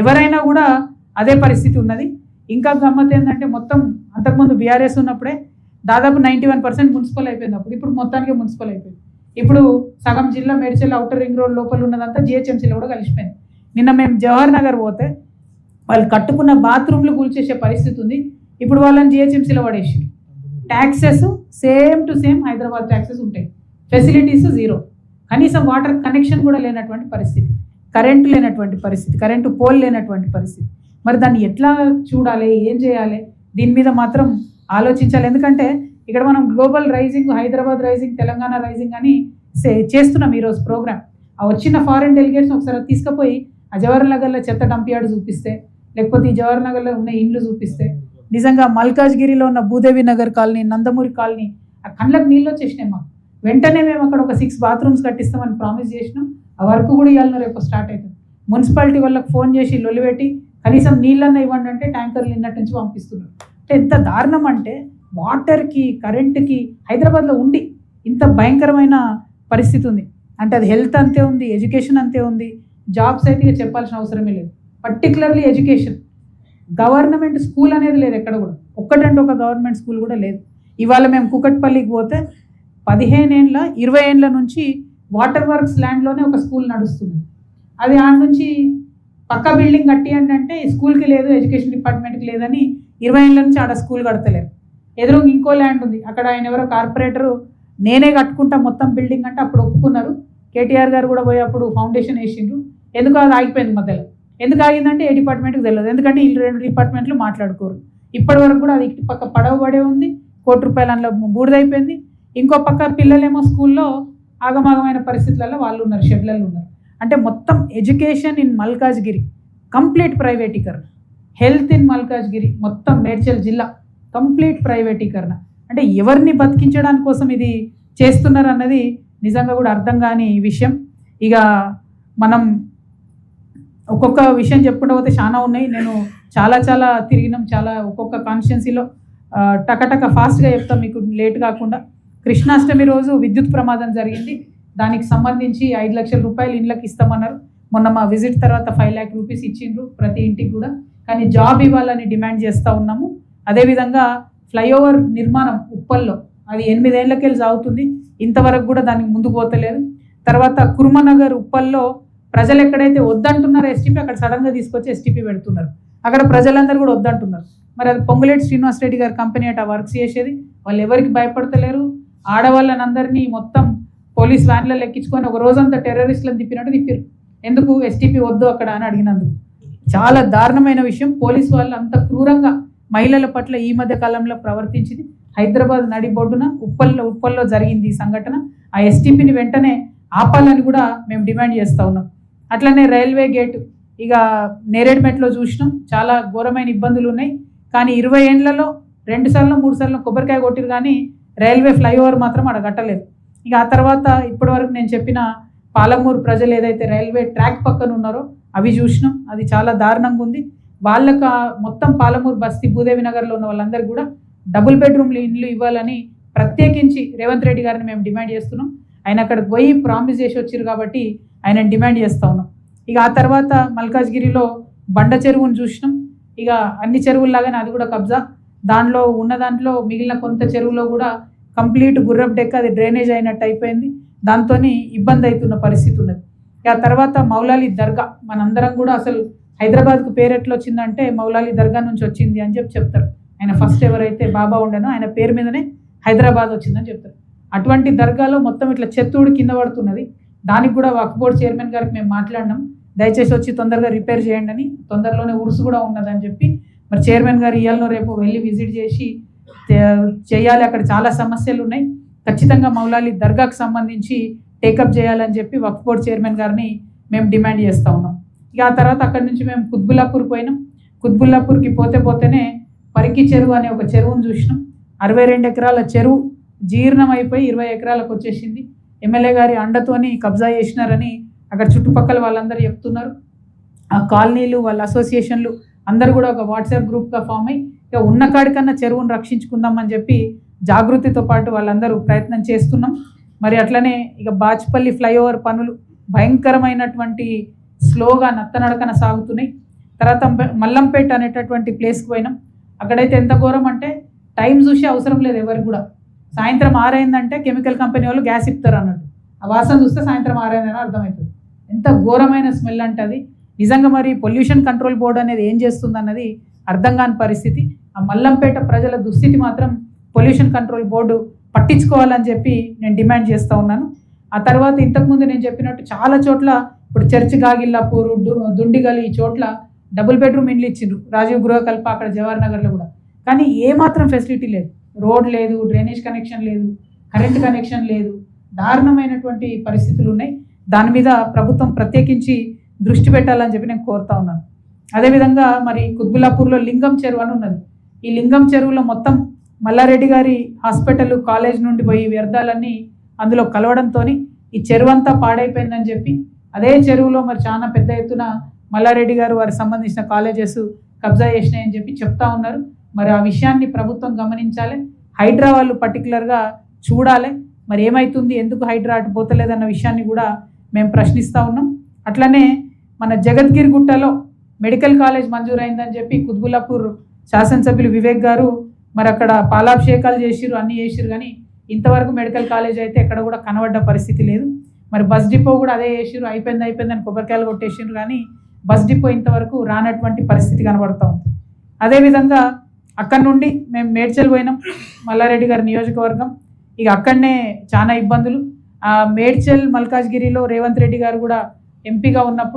ఎవరైనా కూడా అదే పరిస్థితి ఉన్నది. ఇంకా గమ్మత్ ఏంటంటే మొత్తం అంతకుముందు బీఆర్ఎస్ ఉన్నప్పుడే దాదాపు నైంటీ వన్ పర్సెంట్ మున్సిపల్ అయిపోయింది అప్పుడు. ఇప్పుడు మొత్తానికి మున్సిపల్ అయిపోయింది. ఇప్పుడు సగం జిల్లా మేడ్చల్ అవుటర్ రింగ్ రోడ్ లోపల ఉన్నదంతా జిహెచ్ఎంసీలో కూడా కలిసిపోయింది. నిన్న మేము జవహర్ నగర్ పోతే వాళ్ళు కట్టుకున్న బాత్రూమ్లు కూల్చేసే పరిస్థితి ఉంది. ఇప్పుడు వాళ్ళని జిహెచ్ఎంసీలో పడేసి taxes same to same Hyderabad taxes ఉంటాయి. ఫెసిలిటీస్ జీరో కనీసం వాటర్ కనెక్షన్ కూడా లేనటువంటి పరిస్థితి. కరెంటు లేనటువంటి పరిస్థితి కరెంటు పోల్ లేనటువంటి పరిస్థితి. మరి దాన్ని ఎట్లా చూడాలి ఏం చేయాలి? దీని మీద మాత్రం ఆలోచించాలి. ఎందుకంటే ఇక్కడ మనం global rising Hyderabad rising Telangana rising అని సే- చేస్తున్నాం ఈరోజు ప్రోగ్రామ్ ఆ వచ్చిన ఫారెన్ డెలిగేట్స్ ఒకసారి తీసుకుపోయి ఆ జవహర్ నగర్లో చెత్త డంపియాడు చూపిస్తే లేకపోతే ఈ జవహర్ నగర్లో ఉన్న ఇండ్లు చూపిస్తే నిజంగా మల్కాజ్గిరిలో ఉన్న భూదేవి నగర్ కాలనీ నందమూరి కాలనీ ఆ కళ్ళకు నీళ్ళు వచ్చేసినాయి మాకు. వెంటనే మేము అక్కడ ఒక సిక్స్ బాత్రూమ్స్ కట్టిస్తామని ప్రామిస్ చేసినాం. ఆ వర్క్ కూడా ఇవ్వాలని రేపు స్టార్ట్ అవుతుంది. మున్సిపాలిటీ వాళ్ళకి ఫోన్ చేసి లొలిపెట్టి కనీసం నీళ్ళన్న ఇవ్వండి అంటే ట్యాంకర్లు నిన్నటి నుంచి పంపిస్తున్నారు. అంటే ఎంత దారుణం అంటే వాటర్కి కరెంటుకి హైదరాబాద్లో ఉండి ఇంత భయంకరమైన పరిస్థితి ఉంది. అంటే అది హెల్త్ అంతే ఉంది ఎడ్యుకేషన్ అంతే ఉంది జాబ్స్ అయితే ఇక చెప్పాల్సిన అవసరమే లేదు. Particularly education. గవర్నమెంట్ స్కూల్ అనేది లేదు ఎక్కడ కూడా. ఒక్కటంటే ఒక గవర్నమెంట్ స్కూల్ కూడా లేదు. ఇవాళ మేము కుకట్పల్లికి పోతే పదిహేను ఏండ్ల ఇరవై ఏండ్ల నుంచి వాటర్ వర్క్స్ ల్యాండ్లోనే ఒక స్కూల్ నడుస్తుంది. అది ఆడ నుంచి పక్క బిల్డింగ్ కట్టి అంటే స్కూల్కి లేదు ఎడ్యుకేషన్ డిపార్ట్మెంట్కి లేదని ఇరవై ఏళ్ళ నుంచి ఆడ స్కూల్ కడతలేరు. ఎదురు ఇంకో ల్యాండ్ ఉంది. అక్కడ ఆయన ఎవరో కార్పొరేటరు నేనే కట్టుకుంటా మొత్తం బిల్డింగ్ అంటే అప్పుడు ఒప్పుకున్నారు. కేటీఆర్ గారు కూడా పోయి అప్పుడు ఫౌండేషన్ వేసిండ్రు. ఎందుకు అది ఆగిపోయింది మధ్యలో ఎందుకు ఆగిందంటే ఏ డిపార్ట్మెంట్కి తెలియదు. ఎందుకంటే ఈ రెండు డిపార్ట్మెంట్లు మాట్లాడుకోరు. ఇప్పటి వరకు కూడా అది ఇటు పక్క పడవ పడే ఉంది. కోటి రూపాయల అందులో బూడిదైపోయింది ఇంకో పక్క పిల్లలేమో స్కూల్లో ఆగమాగమైన పరిస్థితులలో వాళ్ళు ఉన్నారు షెడ్లలో ఉన్నారు. అంటే మొత్తం ఎడ్యుకేషన్ ఇన్ మల్కాజ్గిరి కంప్లీట్ ప్రైవేటీకరణ. హెల్త్ ఇన్ మల్కాజ్గిరి మొత్తం మేడ్చల్ జిల్లా కంప్లీట్ ప్రైవేటీకరణ. అంటే ఎవరిని బతికించడానికి కోసం ఇది చేస్తున్నారు అన్నది నిజంగా కూడా అర్థం కాని విషయం. ఇక మనం ఒక్కొక్క విషయం చెప్పుకుంటూ పోతే చాలా ఉన్నాయి. నేను చాలా చాలా తిరిగినాం చాలా ఒక్కొక్క కాన్స్టిట్యున్సీలో టకటక ఫాస్ట్గా చెప్తాం మీకు లేట్ కాకుండా. కృష్ణాష్టమి రోజు విద్యుత్ ప్రమాదం జరిగింది. దానికి సంబంధించి ఐదు లక్షల రూపాయలు ఇండ్లకి ఇస్తామన్నారు. మొన్న మా విజిట్ తర్వాత ఫైవ్ ల్యాక్ రూపీస్ ఇచ్చిండ్రు ప్రతి ఇంటికి కూడా. కానీ జాబ్ ఇవ్వాలని డిమాండ్ చేస్తూ ఉన్నాము. అదేవిధంగా ఫ్లైఓవర్ నిర్మాణం ఉప్పల్లో అది ఎనిమిదేళ్ళకెళ్ళి సాగుతుంది. ఇంతవరకు కూడా దానికి ముందుకు పోతలేదు. తర్వాత కుర్మనగర్ ఉప్పల్లో ప్రజలు ఎక్కడైతే వద్దంటున్నారో ఎస్టీపీ అక్కడ సడన్గా తీసుకొచ్చి ఎస్టీపీ పెడుతున్నారు. అక్కడ ప్రజలందరూ కూడా వద్దంటున్నారు. మరి అది పొంగులేటి శ్రీనివాస్ రెడ్డి గారి కంపెనీ అట వర్క్స్ చేసేది. వాళ్ళు ఎవరికి భయపడతలేరు? ఆడవాళ్ళని అందరినీ మొత్తం పోలీస్ వ్యాన్లలో ఎక్కించుకొని ఒక రోజంతా టెర్రరిస్టులను తిప్పినట్టు తిప్పారు ఎందుకు ఎస్టీపీ వద్దు అక్కడ అని అడిగినందుకు. చాలా దారుణమైన విషయం. పోలీసు వాళ్ళు అంత క్రూరంగా మహిళల పట్ల ఈ మధ్య కాలంలో ప్రవర్తించింది. హైదరాబాద్ నడిబొడ్డున ఉప్పల్లో ఉప్పల్లో జరిగింది ఈ సంఘటన. ఆ ఎస్టీపీని వెంటనే ఆపాలని కూడా మేము డిమాండ్ చేస్తూ ఉన్నాం. అట్లనే రైల్వే గేటు ఇక నేరేడుమెట్లో చూసినాం. చాలా ఘోరమైన ఇబ్బందులు ఉన్నాయి. కానీ ఇరవై ఏండ్లలో రెండు సార్లు మూడు సార్లు కొబ్బరికాయ కొట్టిరు కానీ రైల్వే ఫ్లైఓవర్ మాత్రం అక్కడ కట్టలేదు. ఇక ఆ తర్వాత ఇప్పటి వరకు నేను చెప్పిన పాలమూరు ప్రజలు ఏదైతే రైల్వే ట్రాక్ పక్కన ఉన్నారో అవి చూసినాం. అది చాలా దారుణంగా ఉంది. వాళ్ళకు మొత్తం పాలమూరు బస్తీ భూదేవి నగర్లో ఉన్న వాళ్ళందరికీ కూడా డబుల్ బెడ్రూమ్లు ఇండ్లు ఇవ్వాలని ప్రత్యేకించి రేవంత్ రెడ్డి గారిని మేము డిమాండ్ చేస్తున్నాం. ఆయన అక్కడికి పోయి ప్రామిస్ చేసి వచ్చారు కాబట్టి ఆయన డిమాండ్ చేస్తా ఉన్నాం. ఇక ఆ తర్వాత మల్కాజ్గిరిలో బండ చెరువును చూసినాం. ఇక అన్ని చెరువుల్లాగానే అది కూడా కబ్జా. దానిలో ఉన్న దాంట్లో మిగిలిన కొంత చెరువులో కూడా కంప్లీట్ గుర్రపు డెక్క అది డ్రైనేజ్ అయినట్టు అయిపోయింది. దాంతో ఇబ్బంది అవుతున్న పరిస్థితి ఉన్నది. ఆ తర్వాత మౌలాలి దర్గా మనందరం కూడా అసలు హైదరాబాద్కు పేరు ఎట్లా వచ్చిందంటే మౌలాలి దర్గా నుంచి వచ్చింది అని చెప్పి చెప్తారు. ఆయన ఫస్ట్ ఎవరైతే బాబా ఉండేనో ఆయన పేరు మీదనే హైదరాబాద్ వచ్చిందని చెప్తారు. అటువంటి దర్గాలో మొత్తం ఇట్లా చెత్తూడు కింద పడుతున్నది. దానికి కూడా వక్ఫ్ బోర్డు చైర్మన్ గారికి మేము మాట్లాడినాం. దయచేసి వచ్చి తొందరగా రిపేర్ చేయండి అని తొందరలోనే ఉరుసు కూడా ఉన్నదని చెప్పి మరి చైర్మన్ గారు ఇవాళ రేపు వెళ్ళి విజిట్ చేసి చేయాలి. అక్కడ చాలా సమస్యలు ఉన్నాయి. ఖచ్చితంగా మౌలాలి దర్గాకు సంబంధించి టేకప్ చేయాలని చెప్పి వక్ఫ్ బోర్డ్ చైర్మన్ గారిని మేము డిమాండ్ చేస్తూ ఉన్నాం. ఇక ఆ తర్వాత అక్కడి నుంచి మేము కుత్బుల్లాపూర్ పోయినాం. కుత్బుల్లాపూర్కి పోతే పోతేనే పరికి చెరువు అనే ఒక చెరువును చూసినాం. అరవై రెండు ఎకరాల చెరువు జీర్ణం అయిపోయి ఇరవై ఎకరాలకు వచ్చేసింది. ఎమ్మెల్యే గారి అండతోని కబ్జా చేసినారని అక్కడ చుట్టుపక్కల వాళ్ళందరూ చెప్తున్నారు. ఆ కాలనీలు వాళ్ళ అసోసియేషన్లు అందరు కూడా ఒక వాట్సాప్ గ్రూప్గా ఫామ్ అయ్యి ఇక ఉన్న కాడికన్నా చెరువును రక్షించుకుందామని చెప్పి జాగృతితో పాటు వాళ్ళందరూ ప్రయత్నం చేస్తున్నాం. మరి అట్లనే ఇక బాచ్పల్లి ఫ్లైఓవర్ పనులు భయంకరమైనటువంటి స్లోగా నత్తనడకన సాగుతున్నాయి. తర్వాత మల్లంపేట అనేటటువంటి ప్లేస్కి పోయినాం. అక్కడైతే ఎంత ఘోరం అంటే టైం చూసి అవసరం లేదు ఎవరికి కూడా. సాయంత్రం ఆరైందంటే కెమికల్ కంపెనీ వాళ్ళు గ్యాస్ ఇస్తారు అన్నట్టు. ఆ వాసన చూస్తే సాయంత్రం ఆరైందని అర్థమవుతుంది. ఎంత ఘోరమైన స్మెల్ అంటే అది. నిజంగా మరి పొల్యూషన్ కంట్రోల్ బోర్డు అనేది ఏం చేస్తుంది అన్నది అర్థం కాని పరిస్థితి. ఆ మల్లంపేట ప్రజల దుస్థితి మాత్రం పొల్యూషన్ కంట్రోల్ బోర్డు పట్టించుకోవాలని చెప్పి నేను డిమాండ్ చేస్తూ ఉన్నాను. ఆ తర్వాత ఇంతకుముందు నేను చెప్పినట్టు చాలా చోట్ల ఇప్పుడు చర్చ్ గాగిల్లాపూరు డు- దుండిగల్ ఈ చోట్ల డబుల్ బెడ్రూమ్ ఇండ్లు ఇచ్చిండ్రు. రాజీవ్ గృహకల్ప అక్కడ జవహర్ నగర్లో కూడా. కానీ ఏమాత్రం ఫెసిలిటీ లేదు. రోడ్ లేదు డ్రైనేజ్ కనెక్షన్ లేదు కరెంట్ కనెక్షన్ లేదు. దారుణమైనటువంటి పరిస్థితులు ఉన్నాయి. దాని మీద ప్రభుత్వం ప్రత్యేకించి దృష్టి పెట్టాలని చెప్పి నేను కోరుతా ఉన్నాను. అదేవిధంగా మరి కుత్బుల్లాపూర్లో లింగం చెరువు అని ఉన్నది. ఈ లింగం చెరువులో మొత్తం మల్లారెడ్డి గారి హాస్పిటల్ కాలేజ్ నుండి పోయి వ్యర్థాలన్నీ అందులో కలవడంతో ఈ చెరువు అంతా పాడైపోయిందని చెప్పి అదే చెరువులో మరి చాలా పెద్ద ఎత్తున మల్లారెడ్డి గారు వారికి సంబంధించిన కాలేజెస్ కబ్జా చేసినాయని చెప్పి చెప్తా ఉన్నారు. మరి ఆ విషయాన్ని ప్రభుత్వం గమనించాలి. హైడ్రా వాళ్ళు పర్టికులర్గా చూడాలి. మరి ఏమైతుంది? ఎందుకు హైడ్రా అటు పోతలేదన్న విషయాన్ని కూడా మేము ప్రశ్నిస్తూ ఉన్నాం. అట్లనే మన జగద్గిరి గుట్టలో మెడికల్ కాలేజ్ మంజూరైందని చెప్పి కుత్బుల్లాపూర్ శాసనసభ్యులు వివేక్ గారు మరి అక్కడ పాలాభిషేకాలు చేసిరు అన్నీ చేసిరు కానీ ఇంతవరకు మెడికల్ కాలేజ్ అయితే ఎక్కడ కూడా కనబడ్డ పరిస్థితి లేదు. మరి బస్ డిపో కూడా అదే చేసిరు అయిపోయింది అయిపోయిందని కొబ్బరికాయలు కొట్టేసిరు కానీ బస్ డిపో ఇంతవరకు రానటువంటి పరిస్థితి కనబడుతూ ఉంది. అదేవిధంగా అక్కడ నుండి మేము మేడ్చల్ పోయినాం మల్లారెడ్డి గారి నియోజకవర్గం. ఇక అక్కడనే చాలా ఇబ్బందులు. మేడ్చల్ మల్కాజ్గిరిలో రేవంత్ రెడ్డి గారు కూడా ఎంపీగా ఉన్నప్పుడు